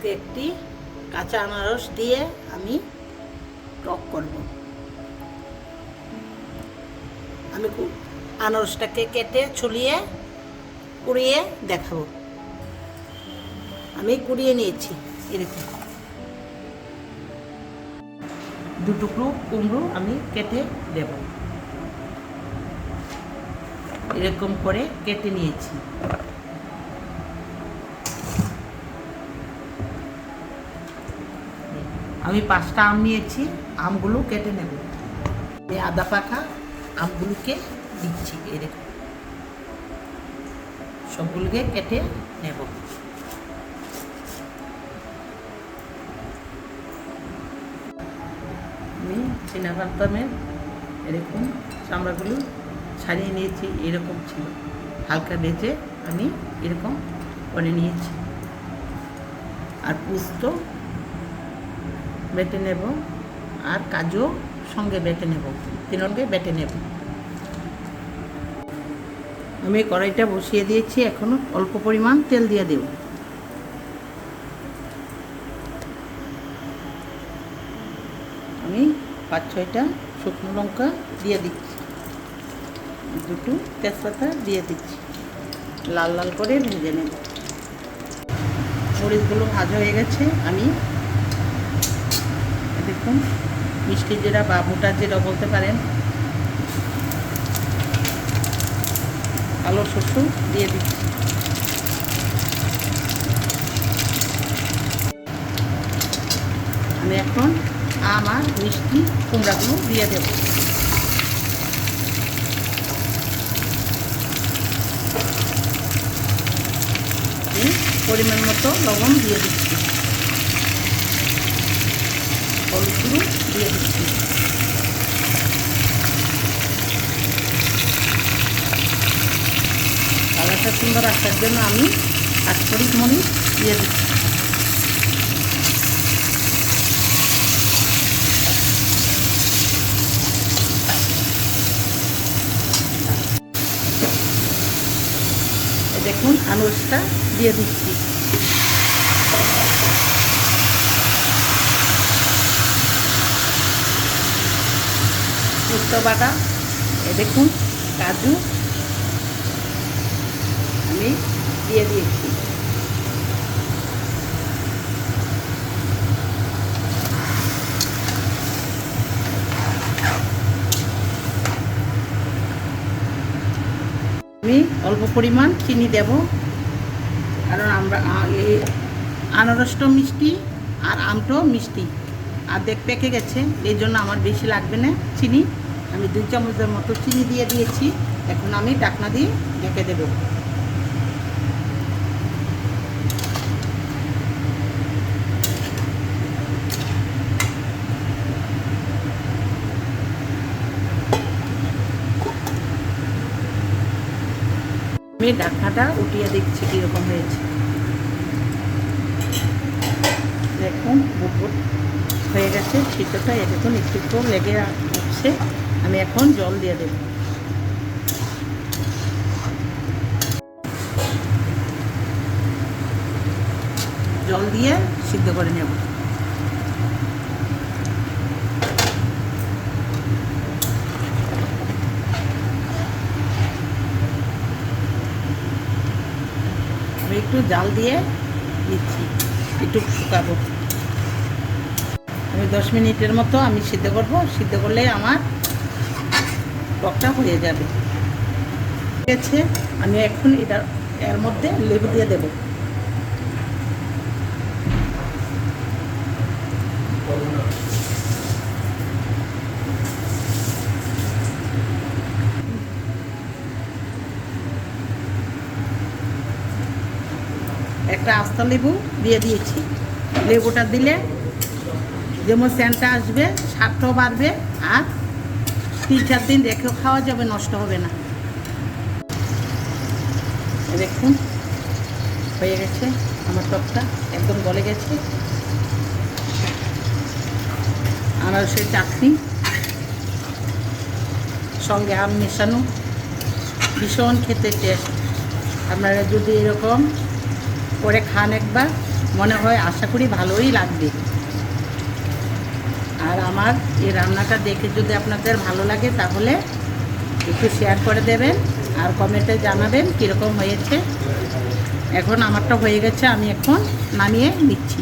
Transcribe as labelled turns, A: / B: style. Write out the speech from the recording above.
A: আজকে একটি কাঁচা আনারস দিয়ে আমি টক করব। আমি আনারসটাকে কেটে, ছুলিয়ে, কুড়িয়ে দেখাবো। আমি কুড়িয়ে নিয়েছি, এরকম। দু টুকরো কুমড়ো আমি কেটে দেব। এরকম করে কেটে নিয়েছি। আমি পাঁচটা আম নিয়েছি, আমগুলো কেটে নেব। এই আদা পাকা আমগুলোকে দিচ্ছি এরকম সবগুলোকে কেটে নেব। আমি চিনাবাদামের এরকম চামড়াগুলো ছাড়িয়ে নিয়েছি, এরকম ছিল। হালকা বেজে আমি এরকম করে নিয়েছি। আর পুস্ত বেটে নেব আর কাজু সঙ্গে বেটে নেব তিনকে বেটে নেব। আমি কড়াইটা বসিয়ে দিয়েছি এখনও অল্প পরিমাণ তেল দিয়ে দেব। আমি পাঁচ ছয়টা শুকনো লঙ্কা দিয়ে দিচ্ছি। দুটো তেজপাতা দিয়ে দিচ্ছি। লাল লাল করে ভেজে নেব। মরিচগুলো ভাজা হয়ে গেছে, আমি দেখুন মিষ্টি জিরা বা মোটা জিরা বলতে পারেন। কালো শস্য দিয়ে দিচ্ছি। আমি এখন আম আর মিষ্টি কুমড়াগুলো দিয়ে দেব। পরিমাণ মতো লবণ দিয়ে দিচ্ছি। হলুদগুলো দিয়ে দিচ্ছি কালারটা সুন্দর আসার জন্য আমি কাঠমরিচ মরিচ দিয়ে দিচ্ছি। দেখুন আনুসটা দিয়ে দিচ্ছি। শুক্তো বাটা এ দেখুন, কাজু আমি দিয়ে দিয়েছি। আমি অল্প পরিমাণ চিনি দেব, কারণ আমরা এই আনারসটাও মিষ্টি আর আমটাও মিষ্টি। আর দেখ, পেকে গেছে, এই জন্য আমার বেশি লাগবে না চিনি। আমি দুই চামচের মতো চিনি দিয়ে দিয়েছি। এখন আমি ডাকনা দিয়ে ঢেকে দেব। আমি ডাকনাটা উঠিয়ে দেখছি কীরকম হয়েছে। দেখুন বুকুর হয়ে গেছে সিদ্ধটা দেখুন একটু একটু লেগে উঠছে। আমি এখন জল দিয়ে দেব। জল দিয়ে সিদ্ধ করে নেব। আমি একটু জাল দিয়ে দিচ্ছি একটু শুকাবো। আমি দশ মিনিটের মতো আমি সিদ্ধ করব। সিদ্ধ করলে আমার টকটা হয়ে যাবে। আছে, আমি এখন এটা এর মধ্যে লেবু দিয়ে দেব। একটা আস্তা লেবু দিয়ে দিয়েছি। লেবুটা দিলে যেমন স্যান্টটা আসবে, স্বাদটাও বাড়বে আর তিন চার দিন রেখেও খাওয়া যাবে, নষ্ট হবে না। দেখুন, হয়ে গেছে আমার টকটা একদম গলে গেছে। আনারসের চাটনি, সঙ্গে আম মেশানো, ভীষণ খেতে টেস্ট আপনারা যদি এরকম করে খান একবার, মনে হয় আশা করি ভালোই লাগবে। আর আমার এই রান্নাটা দেখে যদি আপনাদের ভালো লাগে তাহলে একটু শেয়ার করে দেবেন আর কমেন্টে জানাবেন কীরকম হয়েছে। এখন আমারটা হয়ে গেছে, আমি এখন নামিয়ে নিচ্ছি।